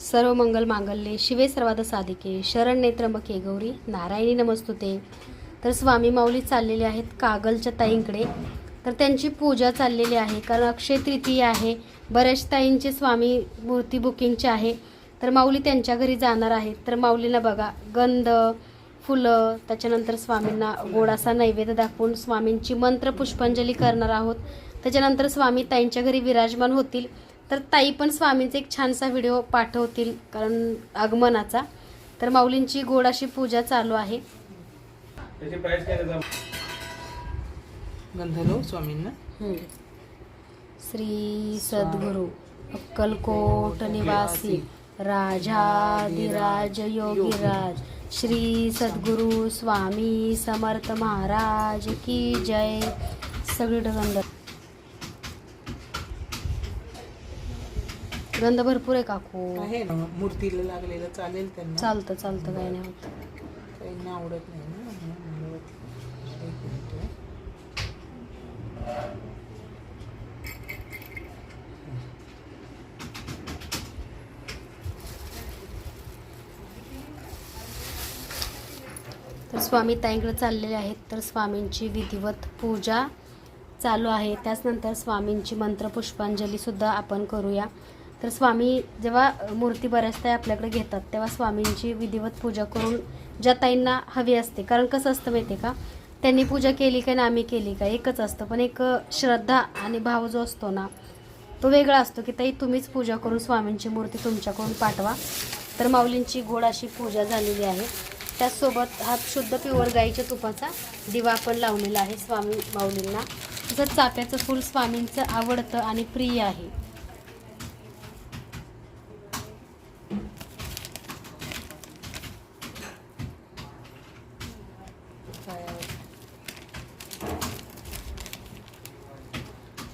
सर्व मंगल मांगल्ये शिवे सर्वाद साधिके शरण नेत्रंबके गौरी नारायणी नमस्तुते. तर स्वामी माऊली चाललेले आहेत कागलच्या ताईंकडे. तर त्यांची पूजा चाललेली आहे कारण अक्षय तृतीय आहे. बऱ्याच ताईंचे स्वामी मूर्ती बुकिंगचे आहे. तर माऊली त्यांच्या घरी जाणार आहेत. तर माऊलीला बघा गंध फुलं त्याच्यानंतर स्वामींना गोडासा नैवेद्य दाखवून स्वामींची मंत्र पुष्पांजली करणार आहोत. त्याच्यानंतर स्वामी ताईंच्या घरी विराजमान होतील. तर ताई पण स्वामींचा एक छानसा व्हिडिओ पाठवतील कारण आगमनाचा. तर माऊलींची गोड अशी पूजा चालू आहे. गंधर्व स्वामींना? हम्म. श्री सद्गुरु अक्कलकोट निवासी राजाधिराज योगीराज. श्री सद्गुरु स्वामी समर्थ महाराज की जय. सगळी गंध गंध भरपूर आहे काकू आहे ना मूर्तीला लागलेलं चालेल त्यांना चालतं चालतं काही नाही होत काहींना आवडत नाही ना म्हणून म्हणलं होतं. एक मिनिट. तर स्वामी ताईंकडे चाललेले आहेत तर स्वामींची विधिवत पूजा चालू आहे त्याचनंतर स्वामींची मंत्रपुष्पांजलीसुद्धा आपण करूया तर स्वामी जेव्हा मूर्ती बऱ्याच ताई आपल्याकडे घेतात तेव्हा स्वामींची विधिवत पूजा करून ज्या ताईंना हवी असते कारण कसं असतं माहिती आहे का? त्यांनी पूजा केली का ना आम्ही केली का एकच असतं. पण एक श्रद्धा आणि भाव जो असतो ना तो वेगळा असतो की ताई तुम्हीच पूजा करून स्वामींची मूर्ती तुमच्याकडून पाठवा. तर माऊलींची गोड अशी पूजा झालेली आहे. त्याचसोबत हा शुद्ध पिवळ गाईच्या तुपाचा दिवा आपण लावलेला आहे स्वामी माऊलींना. तसंच चाफ्याचं फूल स्वामींचं आवडतं आणि प्रिय आहे.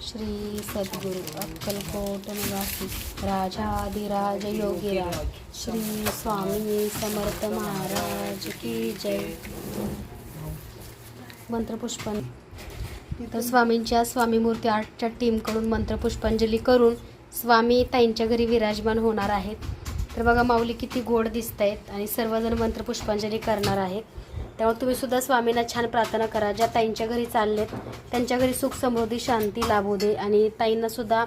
श्री सद्गुरु अक्कलकोट निवासी राजाधिराज योगीराज श्री स्वामी समर्थ महाराज की जय। मंत्रपुष्पन तर स्वामींच्या स्वामी मूर्ती आर्टच्या टीमकडून मंत्रपुष्पांजली करून स्वामी ताईंच्या घरी विराजमान होणार आहेत. तर बघा माऊली किती गोड दिसत आहेत आणि सर्वजण मंत्रपुष्पांजली करणार आहेत. त्यामुळे तुम्ही सुद्धा स्वामींना छान प्रार्थना करा. ज्या ताईंच्या घरी चाललेत त्यांच्या घरी सुख समृद्धी शांती लाभू दे आणि ताईंना सुद्धा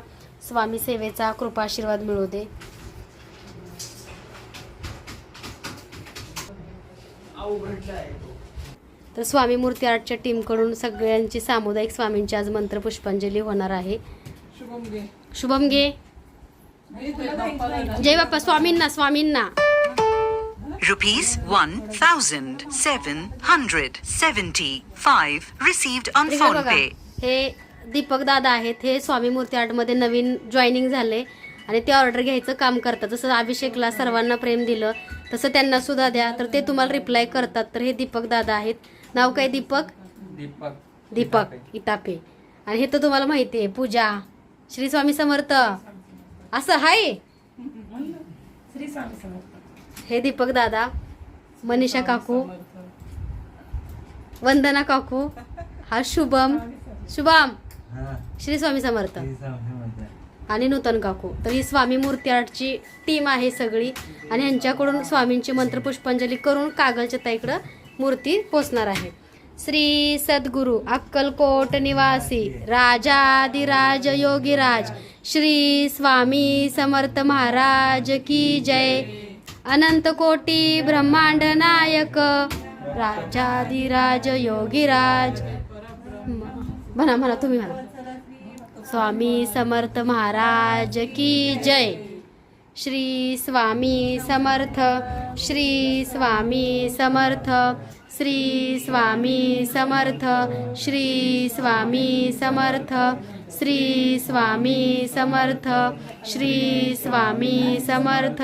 स्वामी सेवेचा कृपा आशीर्वाद मिळू दे. तर स्वामी मूर्ती आर्टच्या टीमकडून सगळ्यांची सामुदायिक स्वामींची आज मंत्रपुष्पांजली होणार आहे. शुभम घे. शुभम घे. जय बाप्पा स्वामींना स्वामींना. Rupees 1,775 received on phone pay. हे दीपक दादा आहेत. हे स्वामी मूर्ती आर्टमध्ये नवीन जॉईनिंग झाले. आणि ते ऑर्डर घ्यायचं काम करतात. जसं अभिषेकला सर्वांना प्रेम दिलं तसं त्यांना सुद्धा द्या. तर ते तुम्हाला रिप्लाय करतात. तर हे दीपक दादा आहेत. नाव काय दीपक? दीपक. दीपक इटापे. आणि हे तर तुम्हाला माहिती आहे. पूजा. श्री स्वामी समर्थ. असं हाय? हे दीपक दादा मनीषा काकू वंदना काकू हा शुभम शुभम श्री स्वामी समर्थ. आणि नूतन काकू. तर ही स्वामी मूर्ती आर्टची टीम आहे सगळी. आणि यांच्याकडून स्वामींची मंत्रपुष्पांजली करून कागलच्या ताईकडं मूर्ती पोचणार आहे. श्री सद्गुरु अक्कलकोट निवासी राजाधिराज योगीराज श्री स्वामी समर्थ महाराज की जय. अनंत कोटी ब्रह्मांड नायक राजाधिराज योगीराज. म्हणा म्हणा तुम्ही म्हणा. स्वामी समर्थ महाराज की जय. श्री स्वामी समर्थ श्री स्वामी समर्थ श्री स्वामी समर्थ श्री स्वामी समर्थ श्री स्वामी समर्थ श्री स्वामी समर्थ.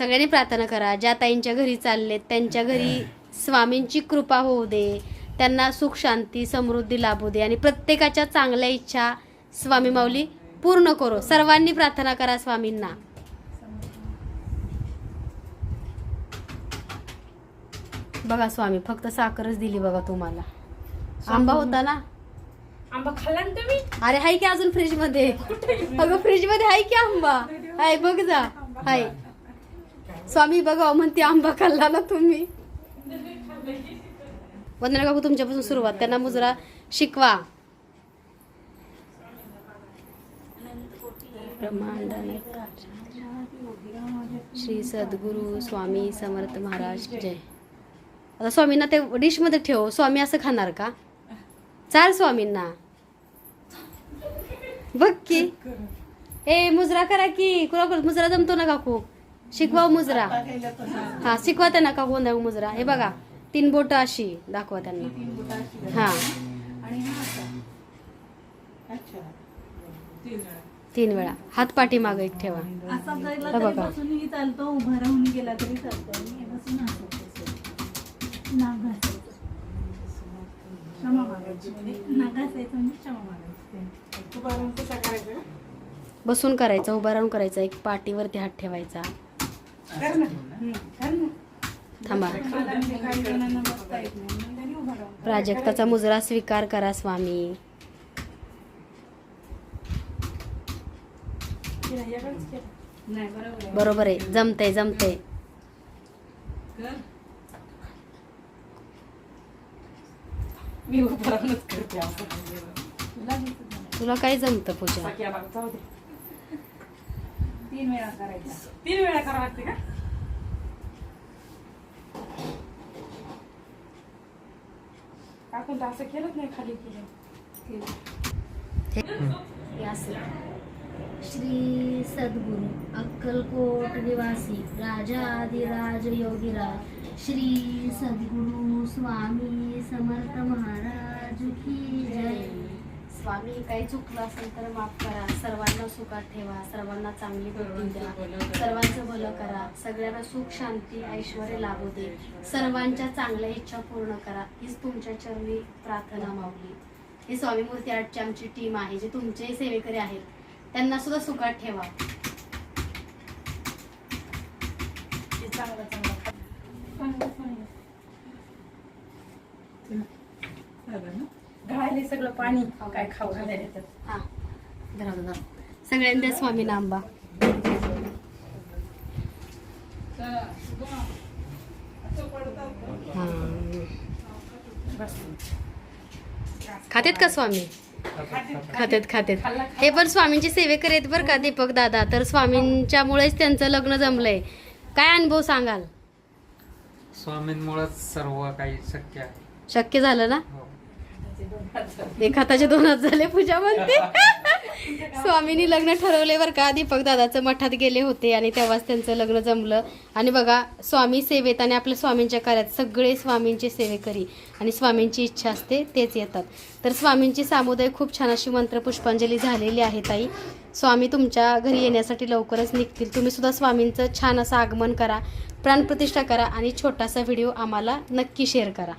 सगळ्यांनी प्रार्थना करा. ज्या ताईंच्या घरी चाललेत त्यांच्या घरी स्वामींची कृपा होऊ दे. त्यांना सुख शांती समृद्धी लाभू दे. आणि प्रत्येकाच्या चांगल्या इच्छा स्वामी माऊली पूर्ण करो. सर्वांनी प्रार्थना करा स्वामींना. बघा स्वामी फक्त साखरच दिली बघा तुम्हाला. आंबा होता ना? आंबा खाल्ला ना तुम्ही? अरे हाय की अजून फ्रीजमध्ये अगं फ्रीजमध्ये हाय की आंबा? हाय बघ जा. हाय. स्वामी बघा म्हणते आंबा खाल्ला ना तुम्ही. वंदना काकू तुमच्यापासून सुरुवात. त्यांना मुजरा शिकवा. ब्रह्मांड श्री सद्गुरु स्वामी समर्थ महाराज जय. आता स्वामींना ते डिशमध्ये ठेव. स्वामी असं खाणार का? चाल स्वामींना. बघ की. ए मुजरा करा की. कुणा मुजरा जमतो ना काकू? शिकवा मुजरा. हा शिकवा त्यांना का गोंधळ मुजरा. हे बघा तीन बोट अशी दाखवा त्यांना. हा. तीन वेळा. हात पाठी मागे ठेवा. बघा. बसून करायचं उभा राहून करायचा. एक पाठीवरती हात ठेवायचा. थांबा. प्राजक्ताचा मुजरा स्वीकार करा स्वामी. बरोबर आहे. जमते जमते तुला काय जमत पूजा? तीन वेळा करायचा तीन वेळा करावं लागते का आपण तर असं केलंच नाही खाली केलं श्री सद्गुरु अक्कलकोट निवासी राजाधिराज योगीराज श्री सद्गुरु स्वामी समर्थ महाराज की जय स्वामी काही चुकलं असेल तर माफ करा. सर्वांना सुखात ठेवा. सर्वांना चांगली बुद्धी द्या. सर्वांचं भलं करा. सगळ्यांना सुख शांती ऐश्वर लाभू दे. सर्वांच्या चांगल्या इच्छा पूर्ण करा. हीच तुमच्या चरणी प्रार्थना माऊली. ही स्वामी मूर्ती आर्टची आमची टीम आहे जे तुमचे सेवेकरी आहेत. त्यांना सुद्धा सुखात ठेवा. हे चांगलं चांगलं. घालायला सगळं पाणी काय खाऊ घालायला हा. धरा धरा सगळ्यांनी स्वामी नांबा. हा. खातेत का स्वामी? खातेत खातेत. हे पण स्वामींची सेवेकरी आहेत बरं का दीपक दादा. तर स्वामींच्यामुळेच त्यांचं लग्न जमलंय. काय अनुभव सांगाल? स्वामींमुळेच सर्व काही शक्य आहे. शक्य झालं ना? हो. एक हाताचे दोन हात झाले पूजा म्हणते. स्वामींनी लग्न ठरवले बरं का? दीपक दादाचं मठात गेले होते आणि तेव्हाच त्यांचं लग्न जमलं. आणि बघा स्वामी सेवेत आणि आपल्या स्वामींच्या कार्यात सगळे स्वामींचे सेवेकरी आणि स्वामींची इच्छा असते तेच येतात. तर स्वामींची सामुदायिक खूप छान अशी मंत्रपुष्पांजली झालेली आहे ताई. स्वामी तुमच्या घरी येण्यासाठी लवकरच निघतील. तुम्ही सुद्धा स्वामींचं छान असं आगमन करा प्राणप्रतिष्ठा करा आणि छोटासा व्हिडिओ आम्हाला नक्की शेअर करा.